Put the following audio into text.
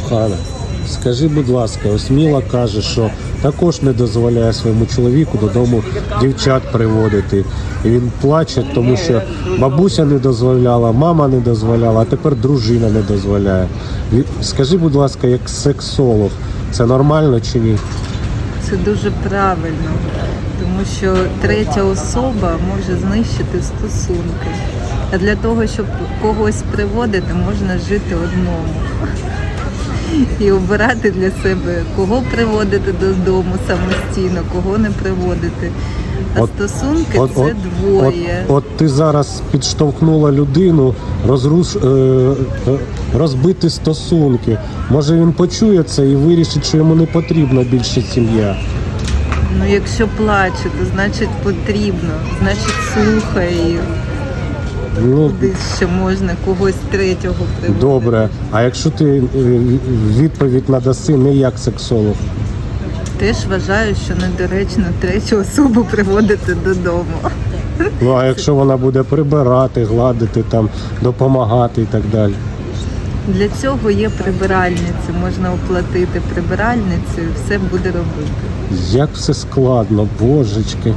Кохана, скажи, будь ласка, ось Міла каже, що також не дозволяє своєму чоловіку додому дівчат приводити. І він плаче, тому що бабуся не дозволяла, мама не дозволяла, а тепер дружина не дозволяє. Скажи, будь ласка, як сексолог, це нормально чи ні? Це дуже правильно, тому що третя особа може знищити стосунки. А для того, щоб когось приводити, можна жити одному. І обирати для себе, кого приводити додому самостійно, кого не приводити. А От- стосунки От, це от, двоє. От, от ти зараз підштовхнула людину розруш, е, е, розбити стосунки. Може він почує це і вирішить, що йому не потрібна більше сім'я. Ну, якщо плаче, то значить потрібно, значить слухає. Ну, Куди ще можна когось третього приводити. добре. А якщо ти е, відповідь надаси не як сексолог? Теж вважаю, що недоречно третю особу приводити додому. Ну а якщо вона буде прибирати, гладити, там, допомагати і так далі. Для цього є прибиральниці, можна оплатити прибиральницю і все буде робити. Як все складно, божечки.